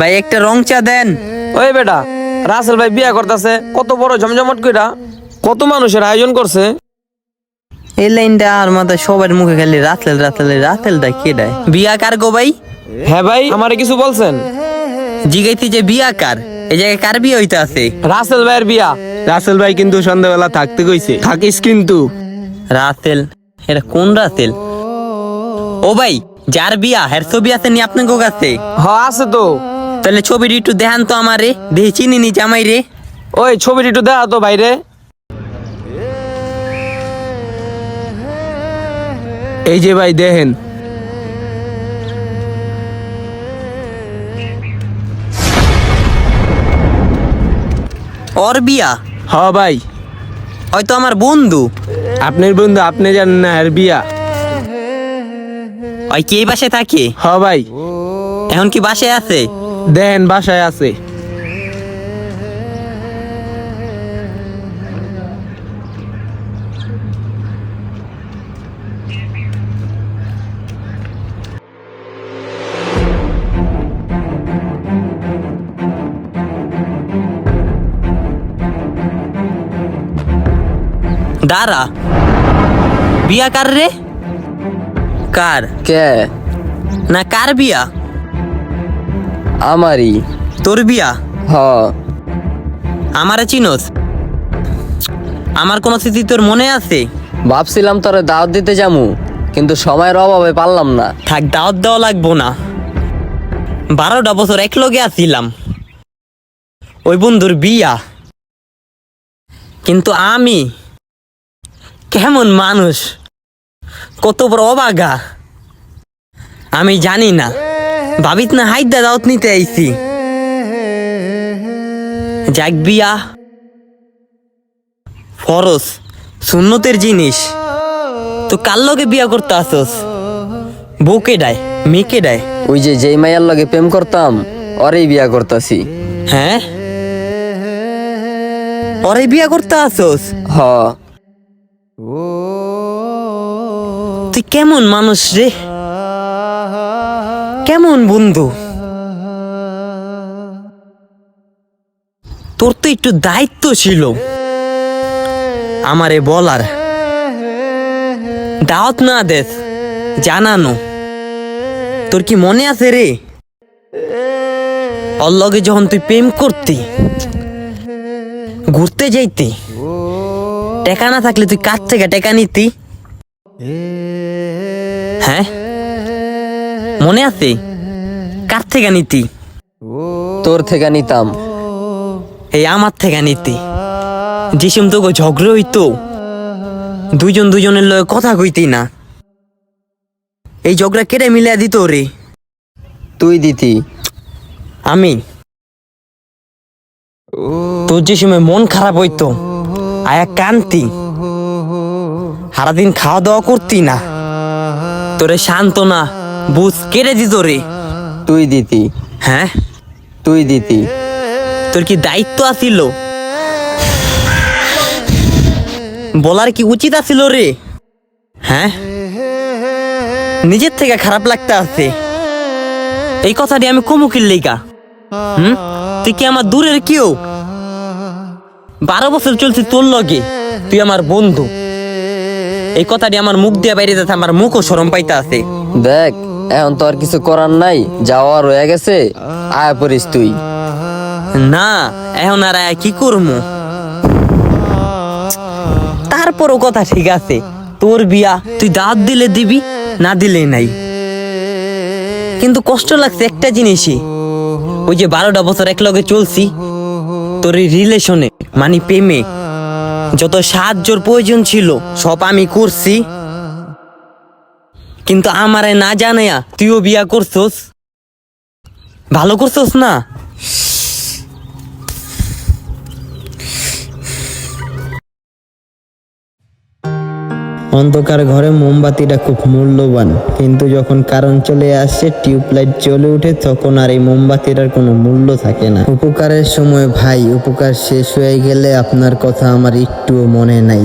ভাই একটা রং চা দেন। ওই বেটা রাসেল ভাই বিয়া করতেছে কত বড় জমজমট কইরা কত মানুষের আয়োজন করছে। এই লাইনটা আর মাথায় সবার মুখে খালি রাতেল রাতেল রাতেলটা কে দেয়? বিয়া কার গো ভাই? হ্যাঁ ভাই আমারে কিছু বলছেন? জিগাইতে যে বিয়া কার? এই জায়গায় কার বিয়ে হইতে আছে? রাসেল ভাইয়ের বিয়া। রাসেল ভাই কিন্তু সন্ধ্যাবেলা থাকতে কইছে। থাকিস কিন্তু। রাতেল এটা কোন রাতেল ও ভাই যার বিয়া হের ছবি আছে নি আপনার কাছে? হ আছে তো। তাহলে ছবিটি একটু দেখান তো আমারে। দেখি চিনি নি জামাই রে ওই ছবিটি একটু দেখা তো বাইরে এই যে ভাই দেখেন। ওর বিয়া? হ ভাই। হয়তো আমার বন্ধু। আপনার বন্ধু আপনি জানেন না আর বিয়া। ওই কি বাসায় থাকে? হ ভাই। এখন কি বাসায় আছে? দেখেন বাসায় আছে। দাঁড়া। বিয়া কার রে? কার? কে? না কার বিয়া? আমারই। তোর বিয়া? হ। আমারে চিনোস? আমার কোনো স্মৃতি তোর মনে আছে? ভাবছিলাম তোরে দাওয়াত দিতে যামু কিন্তু সময়ের অভাবে পারলাম না। থাক দাওয়াত দেওয়া লাগবো না। বারোটা বছর এক লগে আছিলাম। ওই বন্ধুর বিয়া। কিন্তু আমি কেমন মানুষ? কত বড় অবাগা। আমি জানি না। ভাবিত না হাইদা দাওয়াত নিতে আইছি। যাক বিয়া। ফরস সুন্নতের জিনিস। তো কার লগে বিয়া করতে আসোস? বউকে ডায় মেয়েকে ডায় ওই যে যেই মাইয়ার লগে প্রেম করতাম ওরেই বিয়া করতাছি। হ্যাঁ? ওরে বিয়া করতে আসোস? হ। তুই কেমন মানুষ রে? কেমন বন্ধু? তোর তো একটু দায়িত্ব ছিল। আমারে বলার। দাওয়াত না দেশ জানানো। তোর কি মনে আছে রে? অল্লগে যখন তুই প্রেম করতি, ঘুরতে যাইতি, টেকা না থাকলে তুই কাছ থেকে টেকা নিতি? মনে আছে? কার থেকে নিতি? তোর থেকে নিতাম। এই আমার থেকে নিতি। যেসম তোকে ঝগড়া হইতো। দুইজন দুজনের লগে কথা কইতি না। এই ঝগড়া কেটে মিলিয়ে দিত রে তুই দিতি। আমি। তোর যে সময় মন খারাপ হইতো। আয়া কান্তি। সারাদিন খাওয়া দাওয়া করতি না। তোরে শান্ত না। বুঝ কেড়ে দিত রে। তুই দিতি। হ্যাঁ? তুই দিতি। তোর কি দায়িত্ব আছিল? বলার কি উচিত আছিল রে? হ্যাঁ? নিজের থেকে খারাপ লাগতে আছে। এই কথাটি আমি কমুকির লেগা। হুম? তুই কি আমার দূরের কেউ? বারো বছর চলছে তোর লগে। তুই আমার বন্ধু। এই কথাটি আমার মুখ দিয়ে বাইরে যাচ্ছে আমার মুখও সরম পাইতে আছে দেখ এখন তো আর কিছু করার নাই, যাওয়া রয়ে গেছে, আয়া পড়িস তুই। না, এখন আর আয়া কি করব তারপরও কথা ঠিক আছে, তোর বিয়া তুই দাঁত দিলে দিবি, না দিলে নাই। কিন্তু কষ্ট লাগছে একটা জিনিসই, ওই যে বারোটা বছর একলগে চলছি, তোর এই রিলেশনে মানে প্রেমে, যত সাহায্যর প্রয়োজন ছিল, সব আমি করছি। কিন্তু আমারে না জানাইয়া তুইও বিয়া করছস? ভালো করছস না? অন্ধকার ঘরে মোমবাতিটা খুব মূল্যবান, কিন্তু যখন কারণ চলে আসছে টিউবলাইট জ্বলে উঠে, তখন আর এই মোমবাতিটার কোনো মূল্য থাকে না। উপকারের সময় ভাই, উপকার শেষ হয়ে গেলে আপনার কথা আমার একটুও মনে নাই।